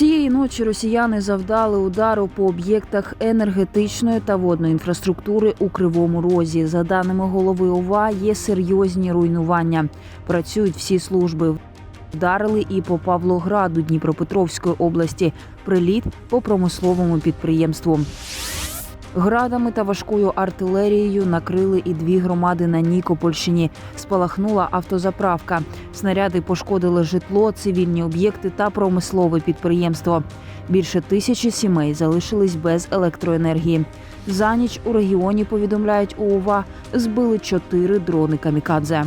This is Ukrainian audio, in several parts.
Цієї ночі росіяни завдали удару по об'єктах енергетичної та водної інфраструктури у Кривому Розі. За даними голови ОВА, є серйозні руйнування. Працюють всі служби. Вдарили і по Павлограду Дніпропетровської області. Приліт по промисловому підприємству. Градами та важкою артилерією накрили і дві громади на Нікопольщині. Спалахнула автозаправка. Снаряди пошкодили житло, цивільні об'єкти та промислове підприємство. Більше тисячі сімей залишились без електроенергії. За ніч у регіоні повідомляють ООВА, збили чотири дрони камікадзе.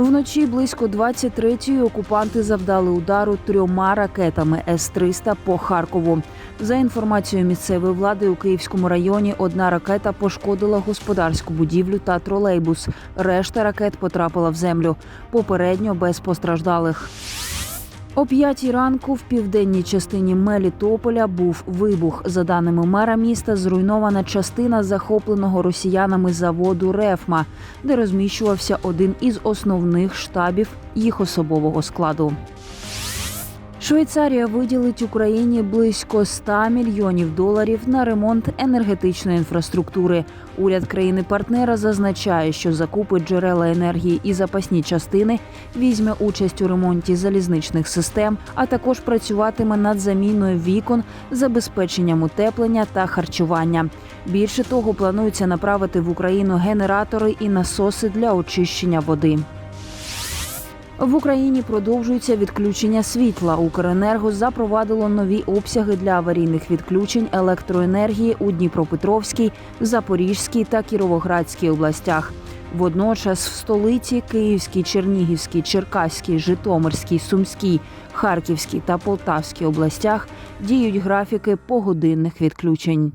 Вночі близько 23-ї окупанти завдали удару трьома ракетами С-300 по Харкову. За інформацією місцевої влади у Київському районі, одна ракета пошкодила господарську будівлю та тролейбус. Решта ракет потрапила в землю. Попередньо без постраждалих. О п'ятій ранку в південній частині Мелітополя був вибух. За даними мера міста, зруйнована частина захопленого росіянами заводу Рефма, де розміщувався один із основних штабів їх особового складу. Швейцарія виділить Україні близько 100 мільйонів доларів на ремонт енергетичної інфраструктури. Уряд країни-партнера зазначає, що закупить джерела енергії і запасні частини, візьме участь у ремонті залізничних систем, а також працюватиме над заміною вікон, забезпеченням утеплення та харчування. Більше того, планується направити в Україну генератори і насоси для очищення води. В Україні продовжується відключення світла. Укренерго запровадило нові обсяги для аварійних відключень електроенергії у Дніпропетровській, Запорізькій та Кіровоградській областях. Водночас в столиці Київській, Чернігівській, Черкаській, Житомирській, Сумській, Харківській та Полтавській областях діють графіки погодинних відключень.